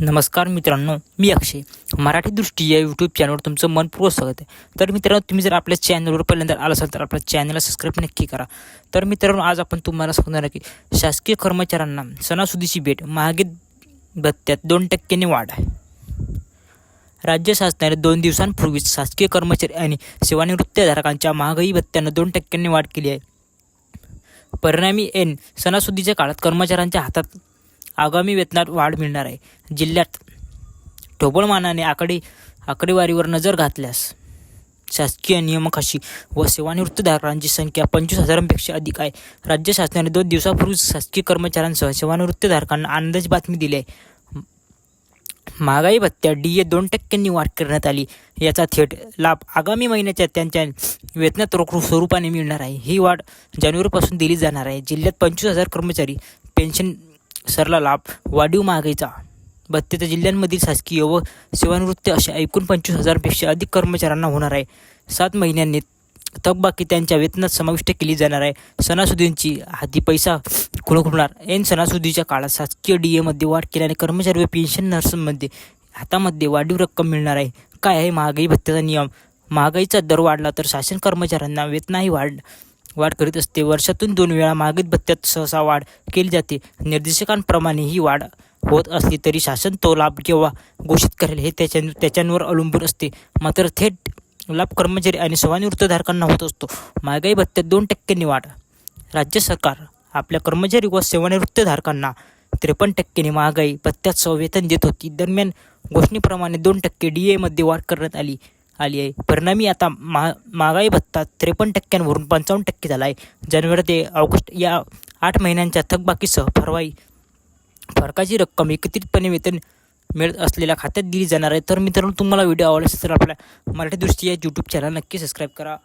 नमस्कार मित्रांनो मी अक्षय. मराठी दृष्टी या यूट्यूब चॅनलवर तुमचं मनपूर्वक स्वागत आहे. तर मित्रांनो तुम्ही जर आपल्या चॅनलवर पहिल्यांदा आला असाल तर आपल्या चॅनलला सबस्क्राईब नक्की करा. तर मित्रांनो आज आपण तुम्हाला सांगणार आहे की शासकीय कर्मचाऱ्यांना सणासुदीची भेट महागे भत्त्यात दोन टक्क्यांनी वाढ आहे. राज्य शासनाने दोन दिवसांपूर्वीच शासकीय कर्मचारी आणि सेवानिवृत्तधारकांच्या महागाई भत्त्यानं दोन टक्क्यांनी वाढ केली आहे. परिणामी एन सणासुदीच्या काळात कर्मचाऱ्यांच्या हातात आगामी वेतनात वाढ मिळणार आहे. जिल्ह्यात ढोबळमानाने आकडे आकडेवारीवर नजर घातल्यास शासकीय नियमकाशी व सेवानिवृत्तधारकांची संख्या पंचवीस हजारांपेक्षा अधिक आहे. राज्य शासनाने दोन दिवसापूर्वी शासकीय कर्मचाऱ्यांसह सेवानिवृत्तधारकांना आनंदाची बातमी दिली आहे. महागाई भत्त्या डी ए दोन टक्क्यांनी वाढ करण्यात आली. याचा थेट लाभ आगामी महिन्याच्या त्यांच्या वेतनात रोख स्वरूपाने मिळणार आहे. ही वाढ जानेवारीपासून दिली जाणार आहे. जिल्ह्यात पंचवीस हजार कर्मचारी पेन्शन सरला लाभ. वाढीव महागाईचा. बत्तीस जिल्ह्यांमधील शासकीय व सेवानिवृत्त अशा एकूण पंचवीस हजारपेक्षा अधिक कर्मचाऱ्यांना होणार आहे. सात महिन्यांनी थकबाकी त्यांच्या वेतनात समाविष्ट केली जाणार आहे. सणासुदींची हाती पैसा खुळखुळणार ऐन सणासुदीच्या काळात शासकीय डी एमध्ये वाढ केल्याने कर्मचारी व पेन्शन नर्समध्ये हातामध्ये वाढीव रक्कम मिळणार आहे. काय आहे महागाई भत्त्याचा नियम? महागाईचा दर वाढला तर शासन कर्मचाऱ्यांना वेतनाही वाढ वाढ करीत असते. वर्षातून दोन वेळा मागित भत्त्यात सहसा वाढ केली जाते. निर्देशकांप्रमाणे ही वाढ होत असली तरी शासन तो लाभ केव्हा घोषित करेल हे त्याच्या त्याच्यांवर अवलंबून असते. मात्र थेट लाभ कर्मचारी आणि सेवानिवृत्तधारकांना होत असतो. महागाई भत्त्यात दोन टक्क्यांनी वाढ. राज्य सरकार आपल्या कर्मचारी व सेवानिवृत्तधारकांना त्रेपन्न टक्क्यांनी महागाई भत्त्यासह वेतन देत होती. दरम्यान घोषणेप्रमाणे दोन टक्के डी एमध्ये वाढ करण्यात आली. आली आहे. परिणामी आता महा महागाई भत्ता त्रेपन्न टक्क्यांवरून पंचावन्न टक्के झाला आहे. जानेवारी ते ऑगस्ट या आठ महिन्यांच्या थकबाकीसह फरवाई फरकाची रक्कम एकत्रितपणे वेतन मिळत असलेल्या खात्यात दिली जाणार आहे. तर मित्रांनो तुम्हाला व्हिडिओ आवडला असेल तर आपल्या मराठी दृष्टी या यूट्यूब चॅनल नक्की सबस्क्राईब करा.